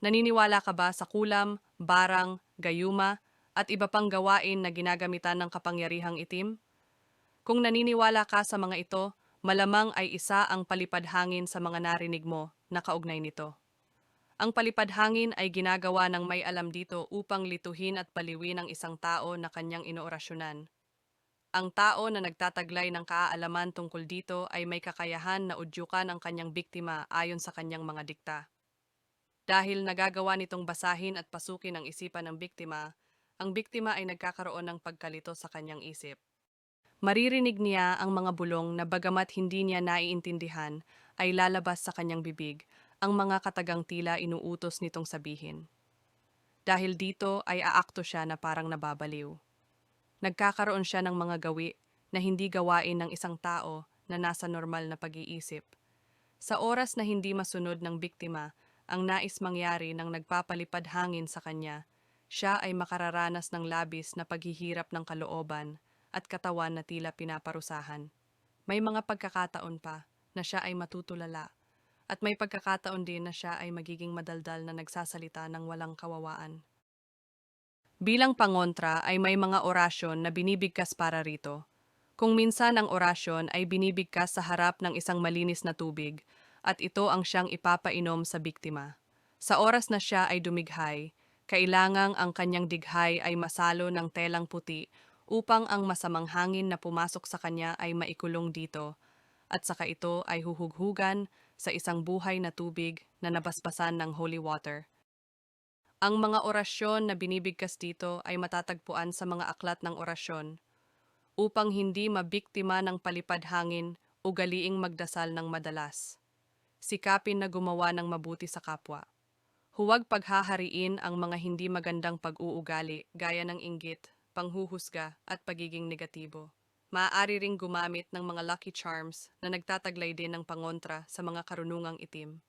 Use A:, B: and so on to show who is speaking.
A: Naniniwala ka ba sa kulam, barang, gayuma, at iba pang gawain na ginagamitan ng kapangyarihang itim? Kung naniniwala ka sa mga ito, malamang ay isa ang palipadhangin sa mga narinig mo na kaugnay nito. Ang palipadhangin ay ginagawa ng may alam dito upang lituhin at paliwin ang isang tao na kanyang inoorasyonan. Ang tao na nagtataglay ng kaalaman tungkol dito ay may kakayahan na udyukan ang kanyang biktima ayon sa kanyang mga dikta. Dahil nagagawa nitong basahin at pasukin ang isipan ng biktima, ang biktima ay nagkakaroon ng pagkalito sa kanyang isip. Maririnig niya ang mga bulong na bagamat hindi niya naiintindihan, ay lalabas sa kanyang bibig ang mga katagang tila inuutos nitong sabihin. Dahil dito ay aakto siya na parang nababaliw. Nagkakaroon siya ng mga gawi na hindi gawain ng isang tao na nasa normal na pag-iisip. Sa oras na hindi masunod ng biktima, ang nais mangyari ng nagpapalipad hangin sa kanya, siya ay makararanas ng labis na paghihirap ng kalooban at katawan na tila pinaparusahan. May mga pagkakataon pa na siya ay matutulala at may pagkakataon din na siya ay magiging madaldal na nagsasalita ng walang kawawaan. Bilang pangontra ay may mga orasyon na binibigkas para rito. Kung minsan ang orasyon ay binibigkas sa harap ng isang malinis na tubig at ito ang siyang ipapainom sa biktima. Sa oras na siya ay dumighay, kailangang ang kanyang dighay ay masalo ng telang puti upang ang masamang hangin na pumasok sa kanya ay maikulong dito at saka ito ay huhughugan sa isang buhay na tubig na nabasbasan ng holy water. Ang mga orasyon na binibigkas dito ay matatagpuan sa mga aklat ng orasyon upang hindi mabiktima ng palipad hangin ugaliing magdasal ng madalas. Sikapin na gumawa ng mabuti sa kapwa. Huwag paghahariin ang mga hindi magandang pag-uugali gaya ng inggit, panghuhusga at pagiging negatibo. Maaari ring gumamit ng mga lucky charms na nagtataglay din ng pangontra sa mga karunungang itim.